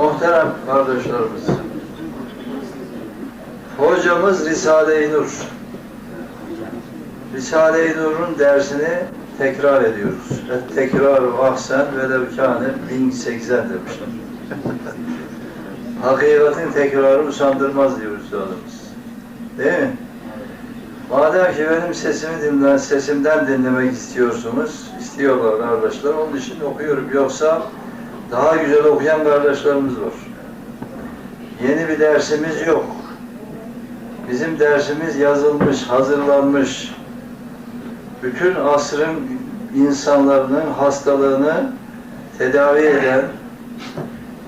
Muhterem kardeşlerimiz, hocamız Risale-i Nur. Risale-i Nur'un dersini tekrar ediyoruz. Ve tekrar ahsen ve levkâne 1080 demişler. Hakikatin tekrarı usandırmaz diyor üstadımız. Değil mi? Madem ki benim sesimi dinle, sesimden dinlemek istiyorsunuz, istiyorlar kardeşler, onun için okuyorum. Yoksa daha güzel okuyan kardeşlerimiz var. Yeni bir dersimiz yok. Bizim dersimiz yazılmış, hazırlanmış. Bütün asrın insanların hastalığını tedavi eden,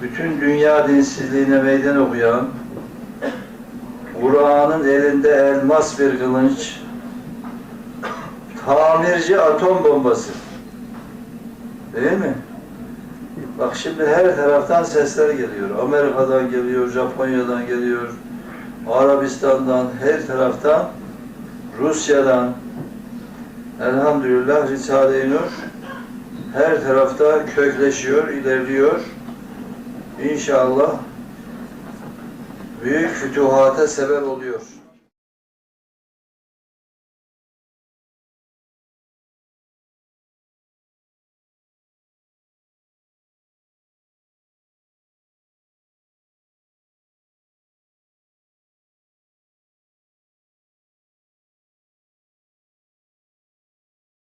bütün dünya dinsizliğine meydan okuyan, Kur'an'ın elinde elmas bir kılınç, tamirci atom bombası. Değil mi? Bak şimdi her taraftan sesler geliyor. Amerika'dan geliyor, Japonya'dan geliyor, Arabistan'dan, her taraftan, Rusya'dan. Elhamdülillah Risale-i Nur her tarafta kökleşiyor, ilerliyor. İnşallah büyük fütuhata sebep oluyor.